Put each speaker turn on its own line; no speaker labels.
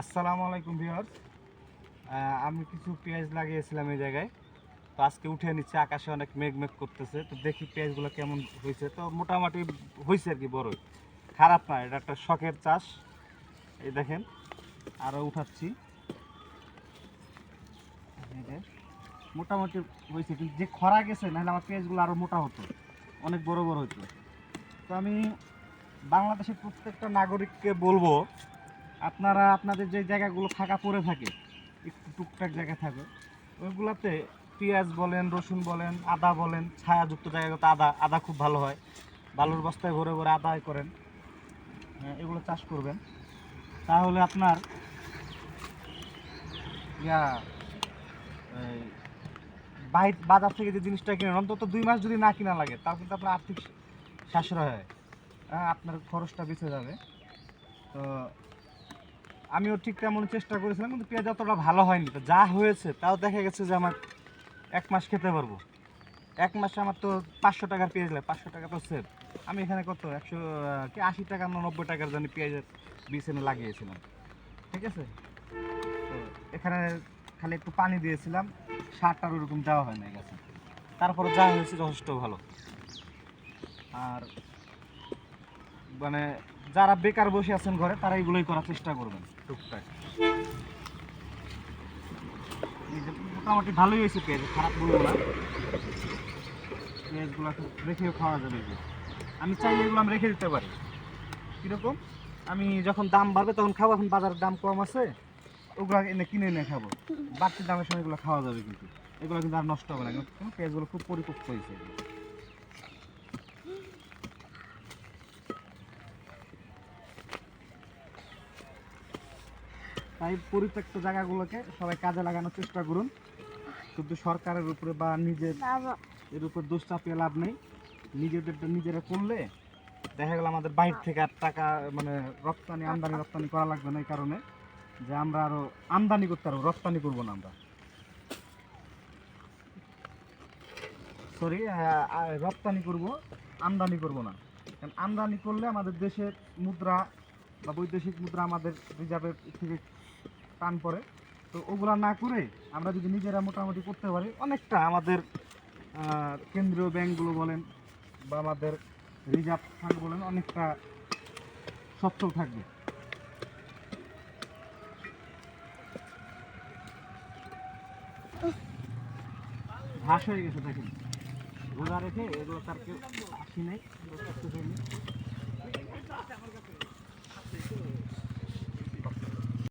আসসালামু আলাইকুম ভিউয়ার্স। আমি কিছু পেঁয়াজ লাগিয়েছিলাম এই জায়গায়। তো আজকে উঠে নিচ্ছে, আকাশে অনেক মেঘ মেঘ করতেছে। তো দেখি পেঁয়াজগুলো কেমন হয়েছে। তো মোটামুটি হয়েছে আর কি, বড়ই। খারাপ না, এটা একটা শখের চাষ। এই দেখেন আরও উঠাচ্ছি। মোটামুটি হয়েছে। কিন্তু যে খরা গেছে, নাহলে আমার পেঁয়াজগুলো আরও মোটা হতো। অনেক বড় বড় হতো তো আমি বাংলাদেশের প্রত্যেকটা নাগরিককে বলব আপনারা আপনাদের যে জায়গাগুলো ফাঁকা পড়ে থাকে একটু টুকটাক জায়গা থাকে ওইগুলোতে পেঁয়াজ বলেন রসুন বলেন আদা বলেন ছায়াযুক্ত জায়গাতে আদা আদা খুব ভালো হয়। বালুর বস্তায় ভরে ভরে আদায় করেন। হ্যাঁ, এগুলো চাষ করবেন। তাহলে আপনার ইয়া বাইর বাজার থেকে যে জিনিসটা কিনেন অন্তত দুই মাস যদি না কিনা লাগে তাও কিন্তু আপনার আর্থিক সাশ্রয় হয়। হ্যাঁ, আপনার খরচটা বেঁচে যাবে। তো আমিও ঠিক তেমন চেষ্টা করেছিলাম, কিন্তু পেঁয়াজ অতটা ভালো হয়নি। তো যা হয়েছে, তাও দেখা গেছে যে আমার এক মাস খেতে পারব। এক মাসে আমার তো পাঁচশো টাকার পেঁয়াজ লাগে, পাঁচশো টাকা তো সেভ আমি এখানে কত, একশো কি আশি টাকা না নব্বই টাকার জানি পেঁয়াজের বীজ এনে লাগিয়েছিলাম। ঠিক আছে? তো এখানে খালি একটু পানি দিয়েছিলাম সারটার ওরকম দেওয়া হয় না গেছে। তারপরে যা হয়েছে যথেষ্ট ভালো। আর মানে যারা বেকার বসে আছেন ঘরে তারা এগুলোই করার চেষ্টা করবেন। টুকটাক। মোটামুটি ভালোই হয়েছে পেঁয়াজ খারাপ বলব না। পেঁয়াজগুলো রেখেও খাওয়া যাবে। আমি চাইলে এগুলো আমি রেখে দিতে পারি। কীরকম? আমি যখন দাম বাড়বে তখন খাব এখন বাজারের দাম কম আছে ওগুলো এনে কিনে এনে খাব। বাড়তি দামের সময় এগুলো খাওয়া যাবে কিন্তু। এগুলো কিন্তু আর নষ্ট হবে না। কিন্তু পেঁয়াজগুলো খুব পরিপক্ক হয়েছে। তাই পরিত্যক্ত জায়গাগুলোকে সবাই কাজে লাগানোর চেষ্টা করুন। শুধু সরকারের উপরে বা নিজের এর উপর দোষ চাপিয়ে লাভ নেই। নিজেদেরটা নিজেরা করলে দেখা গেল আমাদের বাইরে থেকে আর টাকা মানে রপ্তানি আমদানি রপ্তানি করা লাগবে না এই কারণে যে আমরা আরও আমদানি করতে পারব রপ্তানি করব না আমরা। সরি রপ্তানি করব আমদানি করব না। কারণ আমদানি করলে আমাদের দেশের মুদ্রা বা বৈদেশিক মুদ্রা আমাদের রিজার্ভের থেকে টান পড়ে। তো ওগুলা না করে আমরা যদি নিজেরা মোটামুটি করতে পারি, অনেকটা আমাদের কেন্দ্রীয় ব্যাংকগুলো বলেন বা আমাদের রিজার্ভ ফান্ড বলেন, অনেকটা সচ্ছল থাকবে। ঘাস হয়ে গেছে, দেখেন। রোজা রেখে এগুলো তার কেউ আসি নেই।